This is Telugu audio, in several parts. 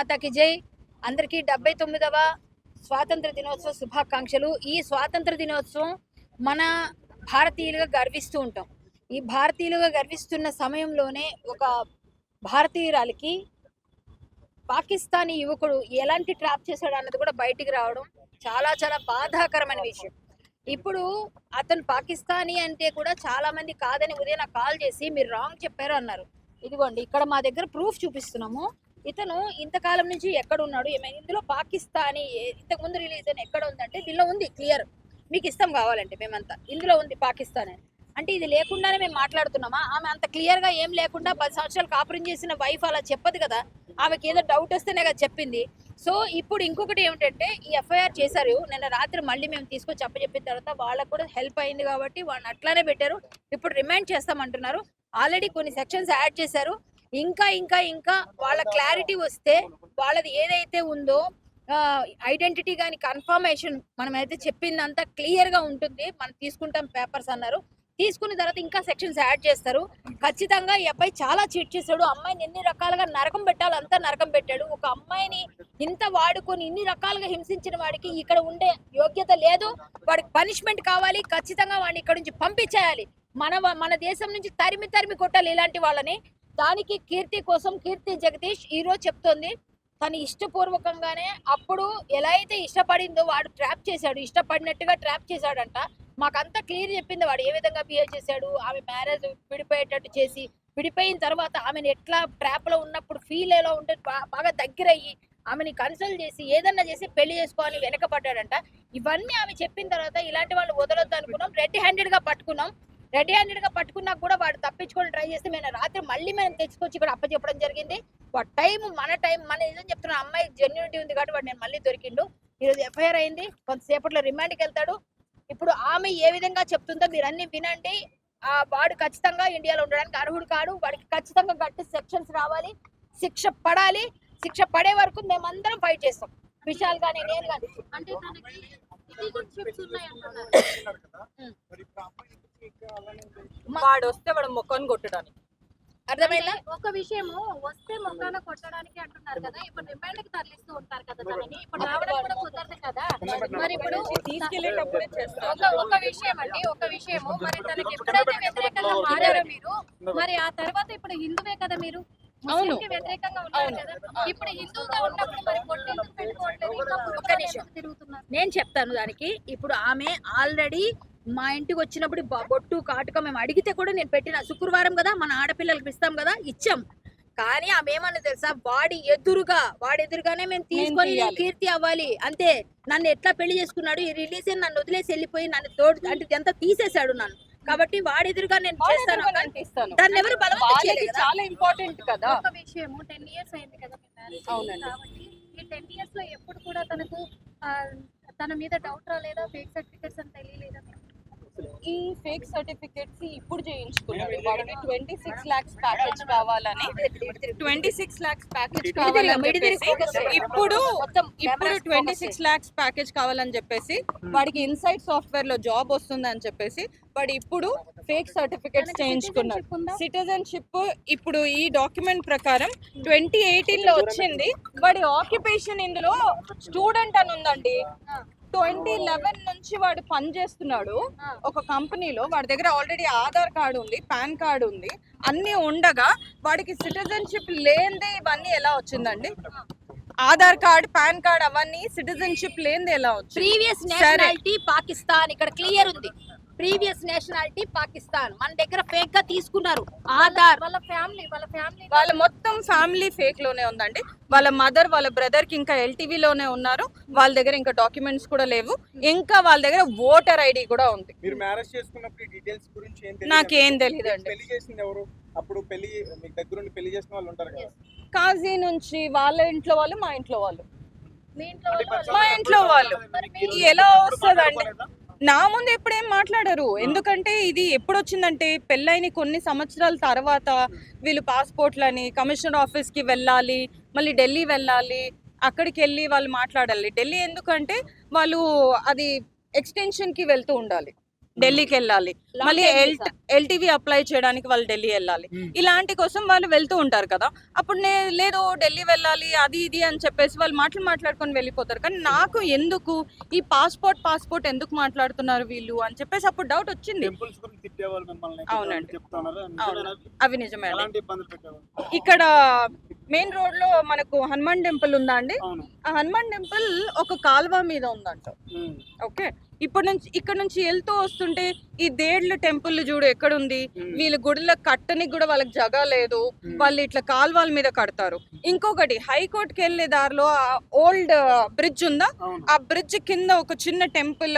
మాతాకి జై. అందరికీ డెబ్బై తొమ్మిదవ స్వాతంత్ర దినోత్సవ శుభాకాంక్షలు. ఈ స్వాతంత్ర దినోత్సవం మన భారతీయులుగా గర్విస్తూ ఉంటాం. ఈ భారతీయులుగా గర్విస్తున్న సమయంలోనే ఒక భారతీయురాలికి పాకిస్తానీ యువకుడు ఎలాంటి ట్రాప్ చేశాడు అన్నది కూడా బయటికి రావడం చాలా చాలా బాధాకరమైన విషయం. ఇప్పుడు అతను పాకిస్తానీ అంటే కూడా చాలా మంది కాదని ఉదయం నాకు కాల్ చేసి మీరు రాంగ్ చెప్పారు అన్నారు. ఇదిగోండి ఇక్కడ మా దగ్గర ప్రూఫ్ చూపిస్తున్నాము. ఇతను ఇంతకాలం నుంచి ఎక్కడ ఉన్నాడు ఏమైనా ఇందులో పాకిస్తానీ ఏ- ఇంతకు ముందు రిలీజ్ అయిన ఎక్కడ ఉందంటే దీనిలో ఉంది క్లియర్. మీకు ఇష్టం కావాలంటే మేమంతా. ఇందులో ఉంది పాకిస్తాన్ అని. అంటే ఇది లేకుండానే మేము మాట్లాడుతున్నామా? ఆమె అంత క్లియర్గా ఏం లేకుండా పది సంవత్సరాలు కాపురం చేసిన వైఫ్ అలా చెప్పదు కదా? ఆమెకి ఏదో డౌట్ వస్తేనే కదా చెప్పింది. సో ఇప్పుడు ఇంకొకటి ఏమిటంటే ఈ ఎఫ్ఐఆర్ చేశారు. నిన్న రాత్రి మళ్ళీ మేము తీసుకొచ్చి అప్పచెప్పిన తర్వాత వాళ్ళకు కూడా హెల్ప్ అయింది కాబట్టి వాళ్ళని అట్లానే పెట్టారు. ఇప్పుడు రిమైండ్ చేస్తామంటున్నారు. ఆల్రెడీ కొన్ని సెక్షన్స్ యాడ్ చేశారు. ఇంకా ఇంకా ఇంకా వాళ్ళ క్లారిటీ వస్తే వాళ్ళది ఏదైతే ఉందో ఐడెంటిటీ కానీ కన్ఫర్మేషన్ మనం అయితే చెప్పిందంతా క్లియర్గా ఉంటుంది. మనం తీసుకుంటాం పేపర్స్ అన్నారు. తీసుకున్న తర్వాత ఇంకా సెక్షన్స్ యాడ్ చేస్తారు. ఖచ్చితంగా ఈ అబ్బాయి చాలా చీట్ చేశాడు. అమ్మాయిని ఎన్ని రకాలుగా నరకం పెట్టాలి అంతా నరకం పెట్టాడు. ఒక అమ్మాయిని ఇంత వాడుకొని ఇన్ని రకాలుగా హింసించిన వాడికి ఇక్కడ ఉండే యోగ్యత లేదు. వాడికి పనిష్మెంట్ కావాలి. ఖచ్చితంగా వాడిని ఇక్కడ నుంచి పంపించేయాలి. మన మన దేశం నుంచి తరిమి తరిమి కొట్టాలి ఇలాంటి వాళ్ళని. దానికి కీర్తి కోసం కీర్తి జగదీష్ ఈరోజు చెప్తుంది చెప్తోంది. తను ఇష్టపూర్వకంగానే అప్పుడు ఎలా అయితే ఇష్టపడిందో వాడు ట్రాప్ చేశాడు. ఇష్టపడినట్టుగా ట్రాప్ చేశాడంట. మాకంతా క్లియర్ చెప్పింది వాడు. ఏ విధంగా బిహేవ్ చేశాడు ఆమె మ్యారేజ్ విడిపోయేటట్టు చేసి విడిపోయిన తర్వాత ఆమెను ఎట్లా ట్రాప్లో ఉన్నప్పుడు ఫీల్ ఎలా ఉంటే బాగా దగ్గరయ్యి ఆమెని కన్సల్ట్ చేసి ఏదన్నా చేసి పెళ్ళి చేసుకోవాలని వెనకబడ్డాడంట. ఇవన్నీ ఆమె చెప్పిన తర్వాత ఇలాంటి వాళ్ళు వదలొద్దు అనుకున్నాం రెడ్ హ్యాండెడ్గా పట్టుకున్నాం. రెడీ హ్యాండెడ్గా పట్టుకున్నా కూడా వాడు తప్పించుకొని ట్రై చేస్తే మేము రాత్రి మళ్ళీ మేము తెచ్చుకొచ్చి ఇక్కడ అప్పచెప్పడం జరిగింది. వాడు టైం మన టైం మన ఏదో చెప్తున్నా అమ్మాయి జెన్యునిటీ ఉంది కాబట్టి వాడు నేను మళ్ళీ దొరికిండు. ఈరోజు ఎఫ్ఐఆర్ అయింది. కొంతసేపట్లో రిమాండ్కి వెళ్తాడు. ఇప్పుడు ఆమె ఏ విధంగా చెప్తుందో మీరు అన్ని వినండి. ఆ వాడు ఖచ్చితంగా ఇండియాలో ఉండడానికి అర్హుడు కాడు. వాడికి ఖచ్చితంగా గట్టి సెక్షన్స్ రావాలి. శిక్ష పడాలి. శిక్ష పడే వరకు మేమందరం ఫైట్ చేస్తాం. విశాల్ కానీ నేను కానీ. అంటే వాడు వస్తే వాడు మొక్కని కొట్టడానికి. అర్థమైందా? ఒక విషయము వస్తే మొక్కన కొట్టడానికి అంటున్నారు కదా ఇప్పుడు రిమైండ్కి తరలిస్తూ ఉంటారు కదా తనని ఇప్పుడు రావడం కూడా కుదరదు కదా. మరి ఇప్పుడు తీసుకెళ్ళేటప్పుడే చేస్తారు. ఒక విషయం అండి ఒక విషయము. మరి తనకి ఎప్పుడైతే వ్యతిరేకంగా మారారో మీరు మరి ఆ తర్వాత ఇప్పుడు హిందువే కదా మీరు? కదా. ఇప్పుడు హిందువుగా ఉన్నప్పుడు మరి ఒక్క నిమిషం. నేను చెప్తాను దానికి. ఇప్పుడు ఆమె ఆల్రెడీ మా ఇంటికి వచ్చినప్పుడు బొట్టు కాటుక మేము అడిగితే కూడా నేను పెట్టిన శుక్రవారం కదా మన ఆడపిల్లలకి ఇస్తాం కదా ఇచ్చాం. కానీ ఆమె ఏమన్నా తెలుసా? వాడి ఎదురుగా వాడి ఎదురుగానే మేము తీసుకొని. కీర్తి అవ్వాలి. అంతే. నన్ను ఎట్లా పెళ్ళి చేసుకున్నాడు? ఈ రిలీజ్ నన్ను వదిలేసి వెళ్ళిపోయి నన్ను తోడు అంటే ఎంత తీసేశాడు నన్ను. కాబట్టి వాడి ఎదురుగా నేను చేస్తాను దాన్ని ఎవరు. చాలా ఇంపార్టెంట్ కదా ఒక విషయము టెన్ ఇయర్స్ అయింది కదా. కాబట్టి ఈ టెన్ ఇయర్స్లో ఎప్పుడు కూడా తనకు తన మీద డౌట్ రాలేదా ఫేక్ సర్టిఫికేట్స్ అని తెలియలేదా? ఈ ఫేక్ సర్టిఫికెట్స్ ఇప్పుడు చేయించుకున్నాడు వాడికి ట్వంటీ సిక్స్ లాక్స్ ప్యాకేజ్ కావాలని ట్వంటీ సిక్స్ లాక్స్ ప్యాకేజ్ కావాలని. ఇప్పుడు మొత్తం ఇప్పుడు ట్వంటీ సిక్స్ లాక్స్ ప్యాకేజ్ కావాలని చెప్పేసి వాడికి ఇన్సైడ్ సాఫ్ట్వేర్లో జాబ్ వస్తుందని చెప్పేసి వాడు ఇప్పుడు ఫేక్ సర్టిఫికెట్స్ ఉందా? సిటిజన్షిప్ ఇప్పుడు ఈ డాక్యుమెంట్ ప్రకారం ట్వంటీ ఎయిటీన్లో వచ్చింది. వాడి ఆక్యుపేషన్ ఇందులో స్టూడెంట్ అని ఉందండి. ట్వంటీ లెవెన్ నుంచి వాడు పని చేస్తున్నాడు. ఒక కంపెనీలో వాడి దగ్గర ఆల్రెడీ ఆధార్ కార్డు ఉంది పాన్ కార్డు ఉంది. అన్ని ఉండగా వాడికి సిటిజన్షిప్ లేనిదే ఇవన్నీ ఎలా వచ్చిందండి? ఆధార్ కార్డ్ పాన్ కార్డ్ అవన్నీ సిటిజన్షిప్ లేనిదే ఎలా వచ్చింది? ప్రీవియస్. నేషనాలిటీ పాకిస్తాన్ ఇక్కడ క్లియర్ ఉంది. Previous nationality Pakistan. మన దగ్గర ఫేక్గా తీసుకున్నారు. ఆధార్. వాళ్ళ ఫ్యామిలీ వాళ్ళ ఫ్యామిలీ వాళ్ళ మొత్తం ఫ్యామిలీ ఫేక్లోనే ఉందండి. వాళ్ళ మదర్ వాళ్ళ బ్రదర్కి ఇంకా ఎల్టీవీ లోనే ఉన్నారు. వాళ్ళ దగ్గర ఇంకా డాక్యుమెంట్స్ కూడా లేవు. ఇంకా వాళ్ళ దగ్గర ఓటర్ ఐడి కూడా ఉంది. మీరు మ్యారేజ్ చేసుకున్నప్పుడు ఈ డీటెయిల్స్ గురించి ఏం తెలియదు నాకేం తెలియదండి. పెళ్ళి చేసింది ఎవరు? అప్పుడు పెళ్ళి మీకు దగ్గరుండి పెళ్ళి చేసిన వాళ్ళు ఉంటారు కదా? కాజీ నుంచి వాళ్ళ ఇంట్లో వాళ్ళు మా ఇంట్లో వాళ్ళు. మీ ఇంట్లో వాళ్ళు వాళ్ళ- మా ఇంట్లో నా ముందు ఎప్పుడేం మాట్లాడరు. ఎందుకంటే ఇది ఎప్పుడు వచ్చిందంటే పెళ్ళైన కొన్ని సంవత్సరాల తర్వాత వీళ్ళు పాస్పోర్ట్లని కమిషనర్ ఆఫీస్కి వెళ్ళాలి మళ్ళీ ఢిల్లీ వెళ్ళాలి అక్కడికి వెళ్ళి వాళ్ళు మాట్లాడాలి. ఢిల్లీ ఎందుకంటే వాళ్ళు అది ఎక్స్టెన్షన్కి వెళ్తూ ఉండాలి. ఢిల్లీకి వెళ్ళాలి. మళ్ళీ. ఎల్టీవీ అప్లై చేయడానికి వాళ్ళు ఢిల్లీ వెళ్ళాలి. Hmm. ఇలాంటి కోసం వాళ్ళు వెళ్తూ ఉంటారు కదా. అప్పుడు నేను లేదు ఢిల్లీ వెళ్ళాలి అది ఇది అని చెప్పేసి వాళ్ళు మాటలు మాట్లాడుకొని వెళ్ళిపోతారు. కానీ నాకు ఎందుకు ఈ పాస్పోర్ట్ పాస్పోర్ట్ ఎందుకు మాట్లాడుతున్నారు వీళ్ళు అని చెప్పేసి అప్పుడు డౌట్ వచ్చింది. టెంపుల్స్ గురించి తిట్టేవాళ్ళు మిమ్మల్ని అవునండి. అవి నిజమే ఇక్కడ మెయిన్ రోడ్లో మనకు హనుమాన్ టెంపుల్ ఉందా అండి? ఆ హనుమాన్ టెంపుల్ ఒక కాలువ మీద ఉందంట. ఉమ్. ఓకే. ఇప్పుడు నుంచి ఇక్కడ నుంచి వెళ్తూ వస్తుంటే ఈ దేడ్ల టెంపుల్ చూడు ఎక్కడుంది. వీళ్ళ గుడిలో కట్టనికి కూడా వాళ్ళకి జగ లేదు. వాళ్ళు ఇట్లా కాల్వల మీద కడతారు. ఇంకొకటి హైకోర్టుకి వెళ్ళే దారిలో ఓల్డ్ బ్రిడ్జ్ ఉందా? ఆ బ్రిడ్జ్ కింద ఒక చిన్న టెంపుల్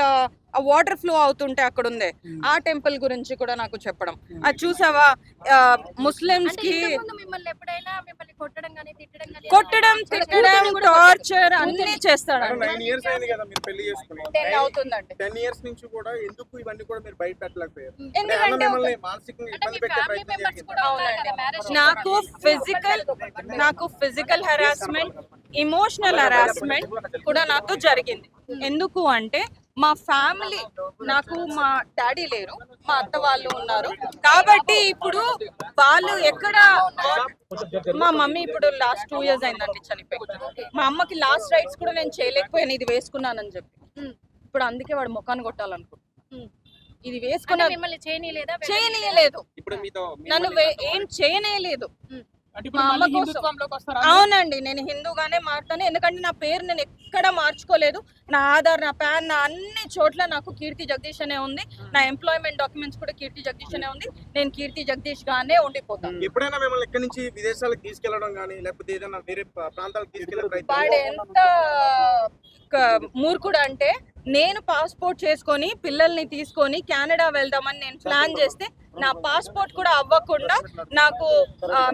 ఆ వాటర్ ఫ్లో అవుతుంటే అక్కడ ఉంది. ఆ టెంపుల్ గురించి కూడా నాకు చెప్పడం. అది చూసావా? ముస్లిమ్స్ అంటే కి ఇంతకుముందు మిమ్మల్ని ఎప్పుడైనా మిమ్మల్ని కొట్టడం తిట్టడం కానీ కొట్టడం తిట్టడం టార్చర్ అన్ని చేస్తాడు. నాకు ఫిజికల్ నాకు ఫిజికల్ హెరాస్మెంట్ ఇమోషనల్ హెరాస్మెంట్ కూడా నాకు జరిగింది. ఎందుకు అంటే మా ఫ్యామిలీ నాకు మా డాడీ లేరు మా అత్త వాళ్ళు ఉన్నారు. కాబట్టి ఇప్పుడు వాళ్ళు ఎక్కడ మా మమ్మీ ఇప్పుడు లాస్ట్ టూ ఇయర్స్ అయిందండి చనిపోయి మా అమ్మకి లాస్ట్ రైట్స్ కూడా నేను చేయలేకపోయాను ఇది వేసుకున్నానని చెప్పి. ఇప్పుడు అందుకే వాడు ముఖాన్ని కొట్టాలనుకుంటున్నాను. ఇది వేసుకున్న మిమ్మల్ని చేయనీయలేదా? చేయనీయలేదు. ఇప్పుడు మీతో నన్ను ఏం చేయనేలేదు అవునండి నేను హిందూగానే మారుతాను. ఎందుకంటే నా పేరు నేను ఎక్కడ మార్చుకోలేదు. నా ఆధార్ నా పాన్ నా అన్ని చోట్ల నాకు కీర్తి జగదీష్ అనే ఉంది. నా ఎంప్లాయ్మెంట్ డాక్యుమెంట్స్ కూడా కీర్తి జగదీష్ అనే ఉంది. నేను కీర్తి జగదీష్ గానే ఉండిపోతాను ఎప్పుడైనా మిమ్మల్ని ఇక్కడి నుంచి విదేశాలకు తీసుకెళ్ళడం కానీ లేకపోతే ఏదైనా వేరే ప్రా- ప్రాంతాలకు వాడు ఎంత మూర్ఖుడు అంటే నేను పాస్పోర్ట్ చేసుకొని పిల్లల్ని తీసుకొని కెనడా వెళ్దామని నేను ప్లాన్ చేస్తే నా పాస్పోర్ట్ కూడా అవ్వకుండా నాకు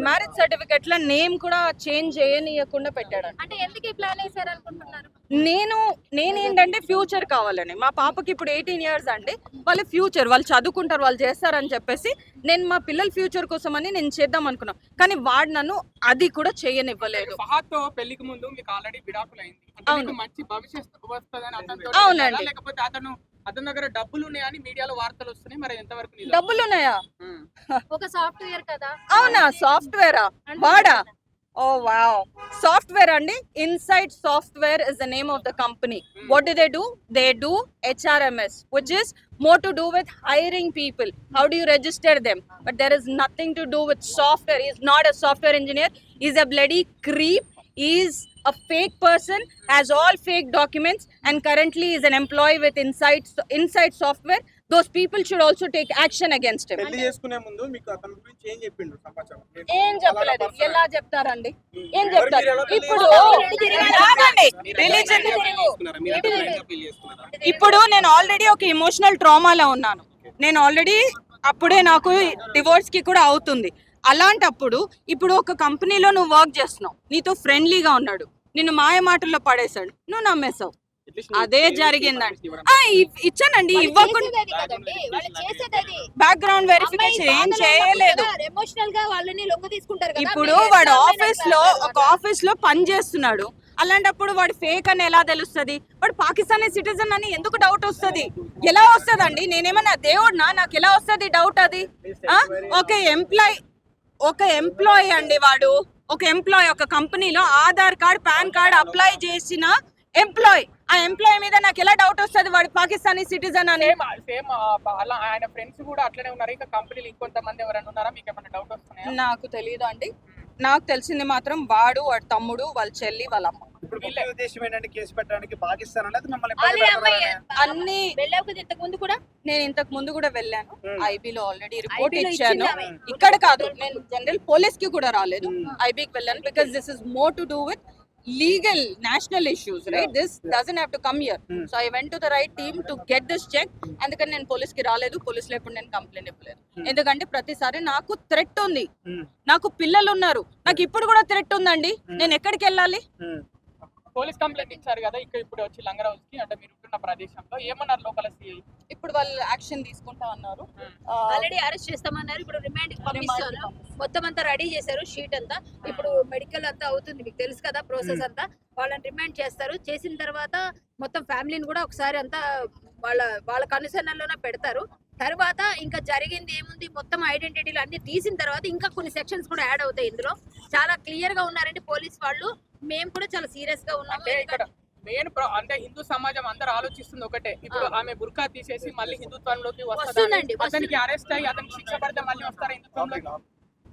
మ్యారేజ్ సర్టిఫికెట్లో నేమ్ కూడా చేంజ్ చేయనీయకుండా పెట్టాడు అంటే ఎందుకు ప్లాన్ వేసారు అనుకుంటున్నారు నేను నేనేంటంటే ఫ్యూచర్ కావాలని. మా పాపకి ఇప్పుడు ఎయిటీన్ ఇయర్స్ అండి. వాళ్ళ ఫ్యూచర్ వాళ్ళు చదువుకుంటారు వాళ్ళు చేస్తారని చెప్పేసి నేను మా పిల్లల ఫ్యూచర్ కోసం అని నేను చేద్దాం అనుకున్నాను కానీ వాడు నన్ను అది కూడా చేయనివ్వలేదు. పెళ్ళికి ముందు మీకు ఆల్రెడీ విడాకులు అయింది అంటే అవును. మీకు మంచి భవిష్యత్తు వస్తుందని అవునండి. లేకపోతే అతను అతని దగ్గర డబ్బులు ఉన్నాయని మీడియాలో వార్తలు వస్తున్నాయి. మరి ఎంతవరకు? డబ్బులు ఉన్నాయా. ఒక సాఫ్ట్వేర్ కదా. అవునా? సాఫ్ట్వేరా? వాడా? ఓ వావ్ సాఫ్ట్వేర్ అండి Inside Software is the name of the company what do they do they do HRMS which is more to do with hiring people how do you register them but there is nothing to do with software he's not a software engineer he's a bloody creep he's a fake person has all fake documents and currently is an employee with inside inside software Those people should also take action against him. పెళ్ళి చేసుకునే ముందు మీకు అతని గురించి ఏం చెప్పిండు సమాచారం? ఏం చెప్పలేదు. ఎలా చెప్తారండి? ఏం చెప్తారు? ఇప్పుడు? ఇప్పుడు నేను ఆల్రెడీ ఒక ఎమోషనల్ ట్రామాలో ఉన్నాను. నేను ఆల్రెడీ అప్పుడే నాకు డివోర్స్కి కూడా అవుతుంది. అలాంటప్పుడు ఇప్పుడు ఒక కంపెనీలో నువ్వు వర్క్ చేస్తున్నావు. నీతో ఫ్రెండ్లీగా ఉన్నాడు. నిన్ను మాయ మాటల్లో పడేశాడు. నువ్వు నమ్మేశావు. అదే జరిగిందండి. ఇచ్చానండి ఇవ్వకుండా బ్యాక్గ్రౌండ్ వెరిఫికేషన్ ఏం చేయలేదు. ఎమోషనల్గా వాళ్ళని లొంగ తీసుకుంటారు కదా. ఇప్పుడు వాడు ఆఫీస్లో ఒక ఆఫీస్లో పని చేస్తున్నాడు. అలాంటప్పుడు వాడు ఫేక్ అని ఎలా తెలుస్తుంది? వాడు పాకిస్తానీ సిటిజన్ అని ఎందుకు డౌట్ వస్తుంది? ఎలా వస్తుందండి? నేనేమన్నా దేవుడినా? నాకు ఎలా వస్తుంది డౌట్ అది? ఒక ఎంప్లాయ్ ఒక ఎంప్లాయ్ అండి వాడు. ఒక ఎంప్లాయ్ ఒక కంపెనీలో Aadhaar card PAN card apply చేసిన ఎంప్లాయ్ ఆ ఎంప్లాయ్ మీద నాకు ఎలా డౌట్ వస్తుంది? వాడు పాకిస్తానీ సిటిజన్ అని. సేమ్ సేమ్ అలా ఆయన ఫ్రెండ్స్ కూడా అట్లనే ఉన్నారు. ఇంకా కంపెనీలు ఇంకొంతమంది ఎవరైనా ఉన్నారా? మీకు ఏమైనా డౌట్ వస్తున్నాయా? నాకు తెలియదు అండి. నాకు తెలిసింది మాత్రం వాడు వాడి తమ్ముడు వాళ్ళ చెల్లి వాళ్ళ అమ్మ. ఇప్పుడు ముఖ్య ఉద్దేశం ఏంటంటే కేసు పెట్టడానికి పాకిస్తాన్ అనేది మిమ్మల్ని ఆల్రెడీ ఇబ్బంది అమ్మాయి పెడతారనే. అన్ని వెళ్ళావు కదా ఇంతకు ముందు కూడా? నేను ఇంతకు ముందు కూడా వెళ్ళాను. Hmm. ఐబీలో ఆల్రెడీ రిపోర్ట్లో ఇచ్చాను. ఇక్కడ కాదు నేను జనరల్ పోలీస్కి కూడా రాలేదు. ఐబీకి వెళ్ళాను because this is more to do with legal national issues right this doesn't have to come here Hmm. So I went to the right team to get this check అందుకని నేను పోలీస్కి రాలేదు పోలీసులో ఎప్పుడు నేను కంప్లైంట్ ఇవ్వలేదు. Hmm. ఎందుకంటే ప్రతిసారి నాకు థ్రెట్ ఉంది. ఉమ్, నాకు పిల్లలు ఉన్నారు నాకు ఇప్పుడు కూడా థ్రెట్ ఉందండి. Hmm. నేను ఎక్కడికి వెళ్ళాలి. పోలీస్ కంప్లైంట్ ఇచ్చారు కదా ఇక్కడ ఇప్పుడు వచ్చి లంగర్ హౌస్కి అంటే మీరు ఉంటున్న ప్రదేశంలో ఏమన్నారు లోపల సిఐ ఇప్పుడు వాళ్ళు యాక్షన్ తీసుకుంటా అన్నారు. ఆ, ఆల్రెడీ అరెస్ట్ చేస్తామన్నారు ఇప్పుడు రిమాండ్ పంపిస్తారు? మొత్తం అంతా రెడీ చేశారు షీట్ అంతా. ఇప్పుడు మెడికల్ అంతా అవుతుంది మీకు తెలుసు కదా ప్రాసెస్ అంతా. వాళ్ళని రిమాండ్ చేస్తారు. చేసిన తర్వాత మొత్తం ఫ్యామిలీని కూడా ఒకసారి అంతా వాళ్ళ వాళ్ళ కనుసన్నల్లోనే పెడతారు. తర్వాత ఇంకా జరిగింది ఏముంది మొత్తం ఐడెంటిటీలు అన్ని తీసిన తర్వాత ఇంకా కొన్ని సెక్షన్స్ కూడా యాడ్ అవుతాయి ఇందులో. చాలా క్లియర్గా ఉన్నారండి పోలీస్ వాళ్ళు. మేము కూడా చాలా సీరియస్గా ఉన్నాము. అంటే ఇక్కడ మెయిన్ అంటే హిందూ సమాజం అందరూ ఆలోచిస్తుంది ఒకటే. ఇప్పుడు ఆమె బుర్కా తీసేసి మళ్ళీ హిందుత్వంలోకి వస్తుందండి, వస్తుందండి వస్తుంది. అతనికి అరెస్ట్ అయ్యి అతనికి శిక్ష పడితే మళ్ళీ వస్తారా హిందుత్వంలోకి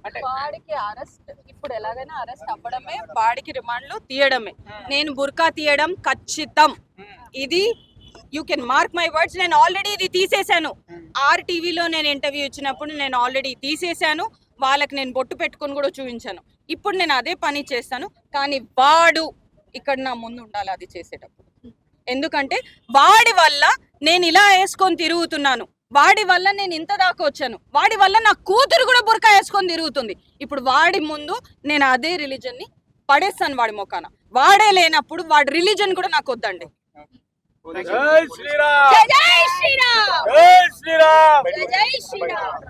అంటే వాడికి అరెస్ట్ ఇప్పుడు ఎలాగైనా అరెస్ట్ అవ్వడమే వాడికి రిమాండ్లు తీయడమే. నేను బుర్కా తీయడం ఖచ్చితం. ఇది you can mark my words నేను ఆల్రెడీ ఇది తీసేశాను. ఆర్ టీవీలో నేను ఇంటర్వ్యూ ఇచ్చినప్పుడు నేను ఆల్రెడీ తీసేశాను. వాళ్ళకి నేను బొట్టు పెట్టుకొని కూడా చూపించాను. ఇప్పుడు నేను అదే పని చేస్తాను కానీ వాడు ఇక్కడ నా ముందు ఉండాలి అది చేసేటప్పుడు. ఎందుకంటే వాడి వల్ల నేను ఇలా వేసుకొని తిరుగుతున్నాను వాడి వల్ల నేను ఇంత దాకా వచ్చాను వాడి వల్ల నా కూతురు కూడా బురకా వేసుకొని తిరుగుతుంది. ఇప్పుడు వాడి ముందు నేను అదే రిలీజన్ని పడేస్తాను వాడి మొఖాన. వాడే లేనప్పుడు వాడి రిలీజన్ కూడా నాకు వద్దండి. జై శ్రీరామ్! జై జై శ్రీరామ్! జై శ్రీరామ్! జై జై శ్రీరామ్!